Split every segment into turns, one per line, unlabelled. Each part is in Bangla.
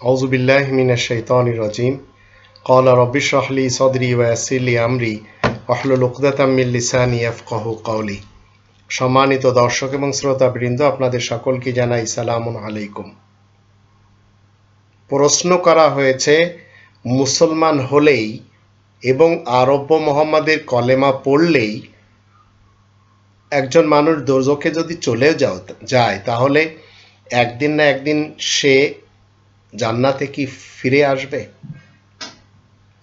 أعوذ بالله من الشيطان الرجيم قال رب اشرح لي صدري ويسر لي أمري واحلل عقدة من লিসানি يفقهوا قولي সম্মানিত দর্শক এবং শ্রোতাবৃন্দ আপনাদের সকলকে জানাই সালামুন আলাইকুম প্রশ্ন করা হয়েছে মুসলমান হলেই এবং আরব্য মোহাম্মদের কলেমা পড়লেই একজন মানুষ দোজখে যদি চলেও যাও যায় তাহলে একদিন না একদিন সে জান্নাতে কি ফিরে আসবে?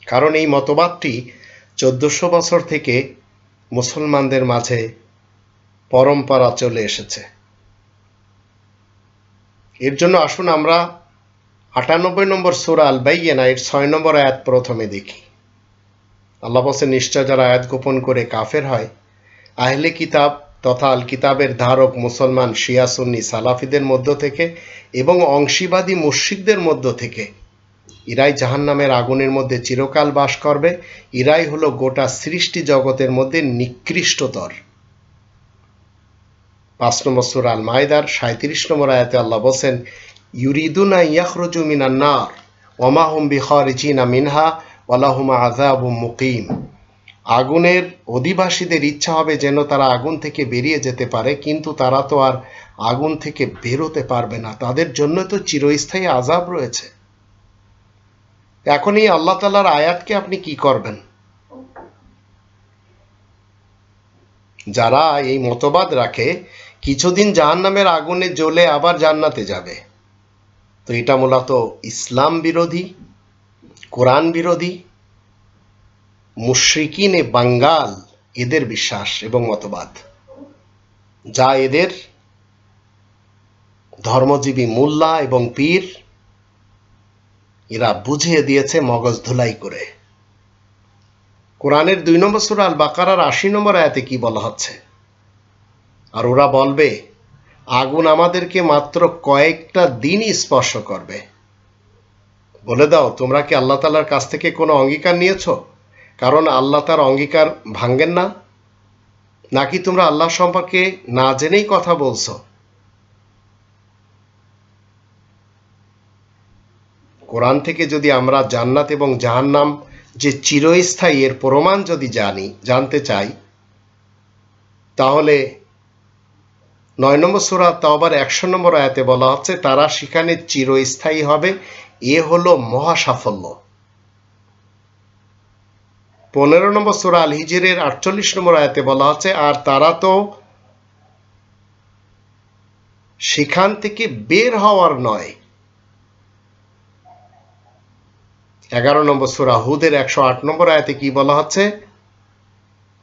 কারণ এই মতবাদটি চোদ্দশো বছর থেকে মুসলমানদের মাঝে পরম্পরা চলে এসেছে। এর জন্য আসুন আমরা আটানব্বই নম্বর সুরা আল বাইয়েনা এর ছয় নম্বর আয়াত প্রথমে দেখি। আল্লাহ বলছেন, নিশ্চয় যারা আয়াত গোপন করে কাফের হয়, আহলে কিতাব তথা আল কিতাবের ধারক মুসলমান শিয়া সুন্নি সালাফিদের মধ্য থেকে এবং অংশীবাদী মুশিকদের মধ্য থেকে। ইরাই জাহান্নামের আগুনের মধ্যে চিরকাল বাস করবে। ইরাই হলো গোটা সৃষ্টি জগতের মধ্যে নিকৃষ্টতর। পাঁচ নম্বর সুর আল মায়দার সাঁত্রিশ নম্বর আয়াতে আল্লাহ বলছেন, ইউরিদুনা ইয়াখরুজু মিনান নার ওমাহুম বিখারিজিনা মিনহা ওয়ালাহুমা আযাবুম মুকিম। আগুনের অধিবাসীদের ইচ্ছা হবে যেন তারা আগুন থেকে বেরিয়ে যেতে পারে, কিন্তু তারা তো আর আগুন থেকে বেরোতে পারবে না। তাদের জন্য তো চিরস্থায়ী আজাব রয়েছে। এখন এই আল্লাহ তালার আয়াতকে আপনি কি করবেন? যারা এই মতবাদ রাখে, কিছুদিন জাহান নামের আগুনে জ্বলে আবার জান্নাতে যাবে। তো এটা মূলত ইসলাম বিরোধী, কোরআন বিরোধী মুশ্রিকিনে বাঙ্গাল এদের বিশ্বাস এবং মতবাদ। যা এদের ধর্মজীবী মোল্লা এবং পীর, এরা বুঝিয়ে দিয়েছে মগজ ধুলাই করে। কোরআনের দুই নম্বর সুরা আল বাকারার আশি নম্বর আয়াতে কি বলা হচ্ছে? আর ওরা বলবে, আগুন আমাদেরকে মাত্র কয়েকটা দিনই স্পর্শ করবে। বলে দাও, তোমরা কি আল্লাহ তালার কাছ থেকে কোনো অঙ্গীকার নিয়েছো? কারণ আল্লাহ তার অঙ্গীকার ভাঙ্গেন না। নাকি তোমরা আল্লাহ সম্পর্কে না জেনেই কথা বলছো? কোরআন থেকে যদি আমরা জান্নাত এবং জাহান্নাম যে চিরস্থায়ী এর প্রমাণ যদি জানি, জানতে চাই, তাহলে নয় নম্বর সুরা তবার একশো নম্বর আয়াতে বলা হচ্ছে, তারা সেখানে চিরস্থায়ী হবে। এ হলো মহা সাফল্য পনেরো নম্বর সুরা আল হিজরের আটচল্লিশ নম্বর আয়াতে বলা হচ্ছে আর তারা তো সেখান থেকে বের হওয়ার নয়। এগারো নম্বর সুরা হুদের একশো আট নম্বর আয়াতে কি বলা হচ্ছে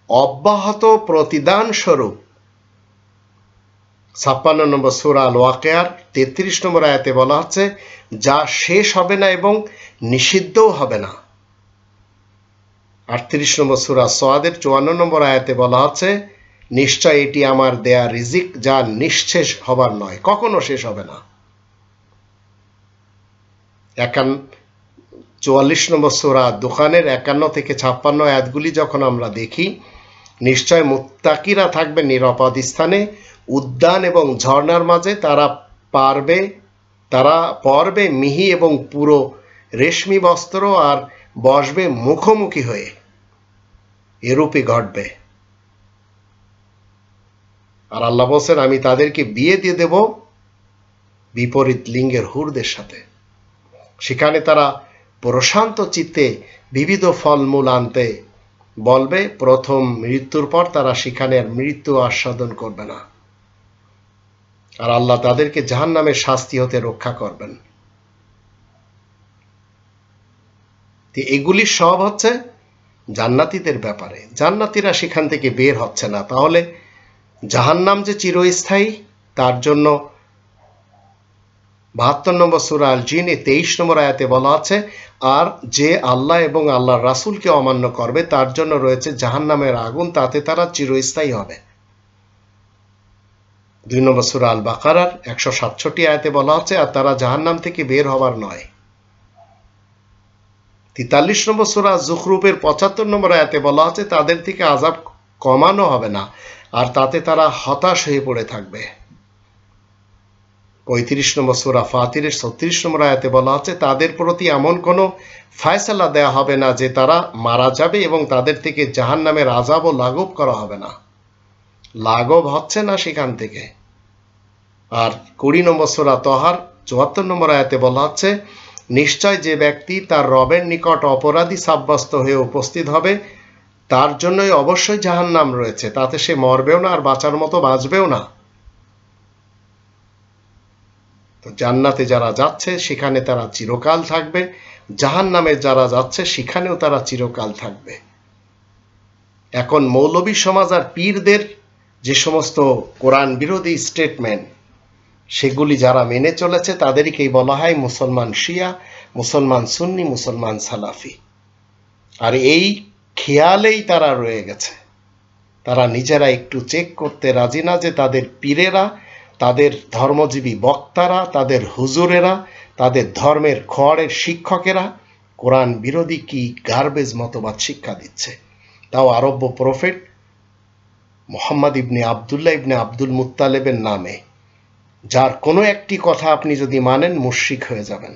অব্যাহত প্রতিদান স্বরূপ। ছাপ্পান্ন নম্বর সুরা আল ওয়াকেয়ার তেত্রিশ নম্বর আয়াতে বলা হচ্ছে যা শেষ হবে না এবং নিষিদ্ধও হবে না। আটত্রিশ নম্বর সুরা সোয়াদের চুয়ান্ন নম্বর আয়াতে বলা হচ্ছে, নিশ্চয় এটি আমার দেয়া রিজিক যা নিঃশেষ হবার নয়, কখনো শেষ হবে না। একান, চুয়াল্লিশ নম্বর সুরা দোকানের একান্ন থেকে ছাপ্পান্ন আয়াতগুলি যখন আমরা দেখি, নিশ্চয় মুত্তাকিরা থাকবে নিরাপদ স্থানে, উদ্যান এবং ঝর্ণার মাঝে তারা পারবে, তারা পরবে মিহি এবং পুরো রেশমি বস্ত্র আর বসবে মুখোমুখি হয়ে। এরূপই ঘটবে। আর আল্লাহ বলছেন, আমি তাদেরকে বিয়ে দিয়ে দেব বিপরীত লিঙ্গের হুরদের সাথে। সেখানে তারা প্রশান্ত চিত্তে বিবিধ ফলমূল আনতে বলবে, প্রথম মৃত্যুর পর তারা সেখানে আর মৃত্যু আস্বাদন করবে না। আর আল্লাহ তাদেরকে জাহান নামের শাস্তি হতে রক্ষা করবেন। এগুলি সব হচ্ছে জান্নাতিদের ব্যাপারে। জান্নাতিরা সেখান থেকে বের হচ্ছে না। তাহলে জাহান্নাম যে চিরস্থায়ী, তার জন্য বাহাত্তর নম্বর সুরা আল জিনে তেইশ নম্বর আয়াতে বলা আছে, আর যে আল্লাহ এবং আল্লাহর রাসুলকে অমান্য করবে, তার জন্য রয়েছে জাহান্নামের আগুন, তাতে তারা চিরস্থায়ী হবে। দুই নম্বর সুরা আল বাকারার একশো সাতষট্টি আয়াতে বলা হচ্ছে আর তারা জাহান্নাম থেকে বের হবার নয়। তেতাল্লিশ নম্বর সুরা জুখরুপের পঁচাত্তর নম্বর আয়াতে বলা আছে, তাদের থেকে আজাব কমানো হবে না, আর তাতে তারা হতাশ হয়ে পড়ে থাকবে। পঁয়ত্রিশ নম্বর সুরা ফাতিরের ছত্রিশ নম্বর আয়াতে বলা আছে, তাদের প্রতি এমন কোনো ফায়সালা দেয়া হবে না যে তারা মারা যাবে এবং তাদের থেকে জাহান নামের আজাব ও লাঘব করা হবে না। লাঘব হচ্ছে না সেখান থেকে। আর কুড়ি নম্বর সুরা তহার চুয়াত্তর নম্বর আয়াতে বলা হচ্ছে নিশ্চয় যে ব্যক্তি তার রবের নিকট অপরাধী সাব্যস্ত হয়ে উপস্থিত হবে, তার জন্যই অবশ্যই জাহান্নাম রয়েছে, তাতে সে মরবেও না আর বাঁচার মতো বাঁচবেও না। তো জান্নাতে যারা যাচ্ছে, সেখানে তারা চিরকাল থাকবে। জাহান নামে যারা যাচ্ছে, সেখানেও তারা চিরকাল থাকবে। এখন মৌলবী সমাজ আর পীরদের যে সমস্ত কোরআন বিরোধী স্টেটমেন্ট সেগুলি যারা মেনে চলেছে, তাদেরকেই বলা হয় মুসলমান শিয়া, মুসলমান সুন্নি, মুসলমান সালাফি। আর এই খেয়ালেই তারা রয়ে গেছে। তারা নিজেরা একটু চেক করতে রাজি না যে তাদের পীরেরা, তাদের ধর্মজীবী বক্তারা, তাদের হুজুরেরা, তাদের ধর্মের খড়ের শিক্ষকেরা কোরআন বিরোধী কি গার্বেজ মতবাদ শিক্ষা দিচ্ছে। তাও আরব্য প্রফেট মোহাম্মদ ইবনে আবদুল্লাহ ইবনে আব্দুল মুত্তালেবের নামে। যার কোনো একটি কথা আপনি যদি মানেন মুশরিক হয়ে যাবেন।